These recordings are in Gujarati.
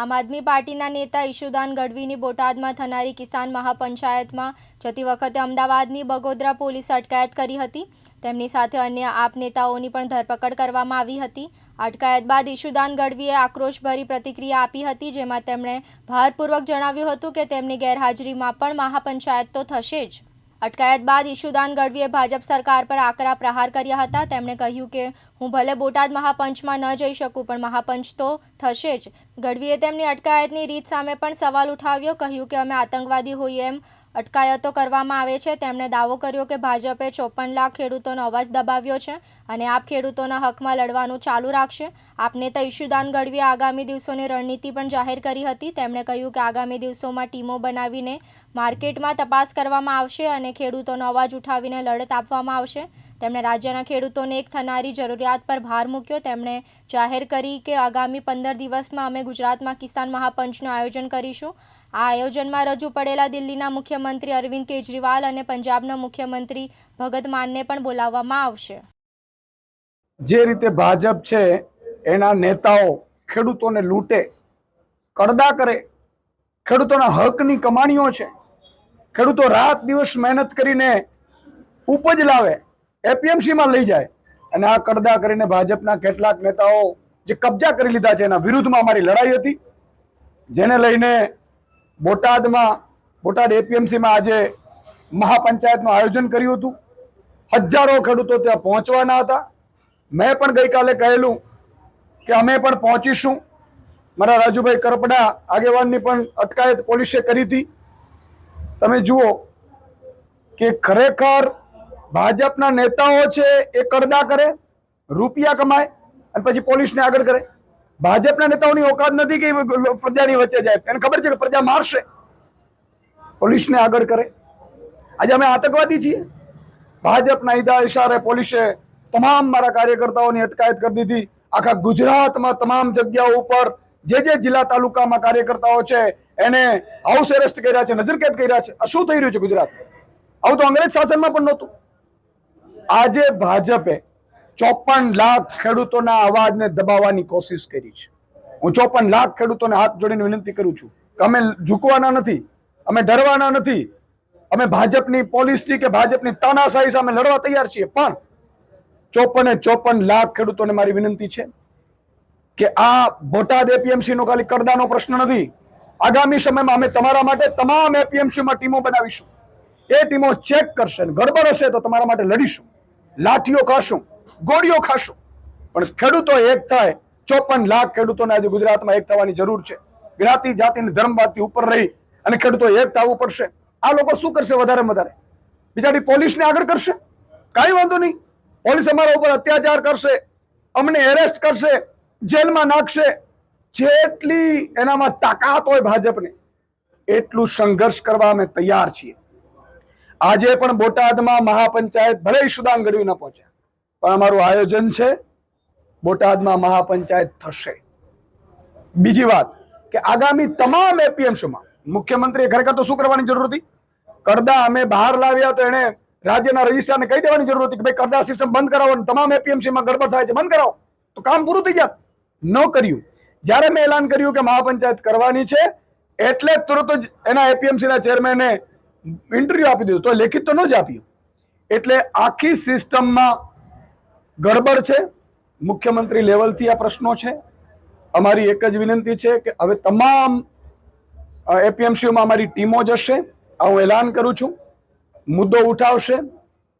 આમ આદમી પાર્ટીના નેતા ઈશુદાન ગઢવીની બોટાદમાં થનારી કિસાન મહાપંચાયતમાં જતી વખતે અમદાવાદની બગોદરા પોલીસે અટકાયત કરી હતી. તેમની સાથે અન્ય આપ નેતાઓની પણ ધરપકડ કરવામાં આવી હતી. અટકાયત બાદ ઈશુદાન ગઢવીએ આક્રોશભરી પ્રતિક્રિયા આપી હતી, જેમાં તેમણે ભારપૂર્વક જણાવ્યું હતું કે તેમની ગેરહાજરીમાં પણ મહાપંચાયત તો થશે જ. અટકાયત બાદ ઈશુદાન ગઢવીએ ભાજપ સરકાર પર આકરા પ્રહાર કર્યા હતા. તેમણે કહ્યું કે, હું ભલે બોટાદ મહાપંચમાં ન જઈ શકું, પણ મહાપંચ તો થશે જ. ગઢવીએ તેમની અટકાયતની રીત સામે પણ સવાલ ઉઠાવ્યો, કહ્યું કે, અમે આતંકવાદી હોઈએ એમ અટકાયતો કરવામાં આવે છે. તેમણે દાવો કર્યો કે ભાજપે ચોપન લાખ ખેડૂતોનો અવાજ દબાવ્યો છે અને આપ ખેડૂતોના હકમાં લડવાનું ચાલુ રાખશે. આપ નેતા ઈશુદાન ગઢવીએ આગામી દિવસોની રણનીતિ પણ જાહેર કરી હતી. તેમણે કહ્યું કે આગામી દિવસોમાં ટીમો બનાવીને માર્કેટમાં તપાસ કરવામાં આવશે અને ખેડૂતોનો અવાજ ઉઠાવીને લડત આપવામાં આવશે. તેમણે રાજ્યના ખેડૂતોને એક થનારી જરૂરિયાત પર ભાર મૂક્યો. તેમણે જાહેર કરી કે આગામી પંદર દિવસમાં અમે ગુજરાતમાં કિસાન મહાપંચનું આયોજન કરીશું. આ આયોજનમાં રજૂ પડેલા દિલ્હીના મુખ્યમંત્રી અરવિંદ કેજરીવાલ અને પંજાબના મુખ્યમંત્રી ભગત માનને પણ બોલાવવામાં આવશે. જે રીતે ભાજપ છે, એના નેતાઓ ખેડૂતોને લૂંટે કડદા કરે, ખેડૂતોના હકની કમાણીઓ છે, ખેડૂતો રાત દિવસ મહેનત કરીને ઉપજ લાવે એપીએમસીમાં લઈ જાય. અને આ કડદા કરીને ભાજપના કેટલાક નેતાઓ જે કબજા કરી લીધા છે એના વિરુદ્ધમાં અમારી લડાઈ હતી. જેને લઈને બોટાદમાં, બોટાદ એપીએમસીમાં આજે મહાપંચાયતનું આયોજન કર્યું હતું. હજારો ખેડૂતો ત્યાં પહોંચવાના હતા. મેં પણ ગઈકાલે કહેલું કે અમે પણ પહોંચીશું. મારા રાજુભાઈ કરપડા આગેવાનની પણ અટકાયત પોલીસે કરી હતી. તમે જુઓ કે ખરેખર ભાજપના નેતાઓ છે એ કરદા કરે, રૂપિયા કમાય અને પછી પોલીસને આગળ કરે. ભાજપના નેતાઓની ઓકાત નથી કે પ્રજાની વચ્ચે જાય. એને ખબર છે કે પ્રજા મારશે. પોલીસને આગળ કરે. આજે અમે આતંકવાદી છીએ. ભાજપના ઈદા ઇશારે પોલીસે તમામ મારા કાર્યકર્તાઓની અટકાયત કરી દીધી. આખા ગુજરાતમાં તમામ જગ્યાઓ ઉપર જે જે જિલ્લા તાલુકામાં કાર્યકર્તાઓ છે, એને હાઉસ એરેસ્ટ કર્યા છે, નજરકેદ કર્યા છે. આ શું થઈ રહ્યું છે ગુજરાત આવું તો અંગ્રેજ શાસનમાં પણ નહોતું. આજે ભાજપે ચોપન લાખ ખેડૂતોના અવાજને દબાવવાની કોશિશ કરી છે. હું ચોપન લાખ ખેડૂતોને હાથ જોડીને વિનંતી કરું છું કે અમે ઝૂકવાના નથી, અમે ડરવાના નથી. અમે ભાજપની પોલીસથી કે ભાજપની તાનાશાહી સામે લડવા તૈયાર છીએ, પણ ચોપને ચોપન લાખ ખેડૂતોને મારી વિનંતી છે કે આ બોટાદ એપીએમસી નો ખાલી કરદાનો પ્રશ્ન નથી. આગામી સમયમાં અમે તમારા માટે તમામ એપીએમસીમાં ટીમો બનાવીશું. એ ટીમો ચેક કરશે ગડબડ હશે તો તમારા માટે લડીશું. લાઠીઓ ખાશું, ગોળીઓ ખાશું. પણ ખેડૂતો એક થાય, ચોપન લાખ ખેડૂતોને આજે ગુજરાતમાં એક થવાની જરૂર છે. જ્ઞાતિ, જાતિ અને ધર્મવાદથી ઉપર રહી અને ખેડૂતો એક થવું પડશે. આ લોકો શું કરશે વધારે વધારે? બિચારી પોલીસને આગળ કરશે? કાંઈ વાંધો નહીં. પોલીસ અમારા ઉપર અત્યાચાર કરશે, અમને એરેસ્ટ કરશે, જેલમાં નાખશે. જેટલી એનામાં તાકાત હોય ભાજપને, એટલું સંઘર્ષ કરવા અમે તૈયાર છીએ. આજે પણ બોટાદમાં મહાપંચાયત ભલે સુદાન ગઢવી ન પહોંચ્યા પણ અમારું આયોજન છે, બોટાદમાં મહાપંચાયત થશે. બીજી વાત કે આગામી તમામ એપીએમસીમાં, મુખ્યમંત્રીએ ખરેખર તો શું કરવાની જરૂર હતી? કરદા અમે બહાર લાવ્યા તો એને રાજ્યના રજિસ્ટ્રારને કહી દેવાની જરૂર હતી કે ભાઈ કરદા સિસ્ટમ બંધ કરાવો અને તમામ એપીએમસીમાં ગડબડ થાય છે, બંધ કરાવો. તો કામ પૂરું થઈ જાત. ન કર્યું. જ્યારે મેં એલાન કર્યું કે મહાપંચાયત કરવાની છે, એટલે તુરત જ એના એપીએમસીના ચેરમેને ઇન્ટરવ્યુ આપી દીધું તો લેખિત તો ન જ આપ્યું. એટલે આખી સિસ્ટમમાં ગડબડ છે. મુખ્યમંત્રી લેવલથી આ પ્રશ્નો છે. અમારી એક જ વિનંતી છે કે હવે તમામ એપીએમસીઓમાં અમારી ટીમો જશે આ હું એલાન કરું છું. મુદ્દો ઉઠાવશે.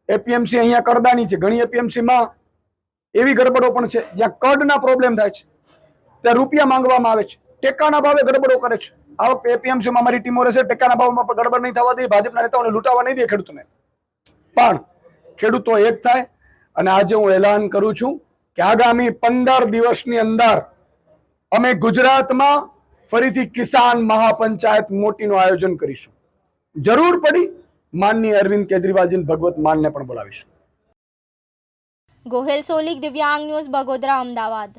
એપીએમસી અહીંયા કડદાની છે. ઘણી એપીએમસીમાં એવી ગડબડો પણ છે જ્યાં કડના પ્રોબ્લેમ થાય છે. ત્યાં રૂપિયા માંગવામાં આવે છે. ટેકાના ભાવે ગડબડો કરે છે. આ એપીએમસીમાં અમારી ટીમો રહેશે, ટેકાના ભાવમાં પણ ગડબડ નહીં થવા દે ભાજપના નેતાઓને લૂંટાવા નહીં દે ખેડૂતોને. પણ ખેડૂતો એક થાય, અને આજે હું એલાન કરું છું કે આગામી પંદર દિવસની અંદર અમે ગુજરાતમાં ફરીથી કિસાન મહાપંચાયત મોટીનું આયોજન કરીશું. જરૂર પડી માનની અરવિંદ કેજરીવાલજી ભગવત માનને પણ બોલાવીશું. ગોહેલ સોલિક, દિવ્યાંગ ન્યૂઝ, બગોદરા, અમદાવાદ.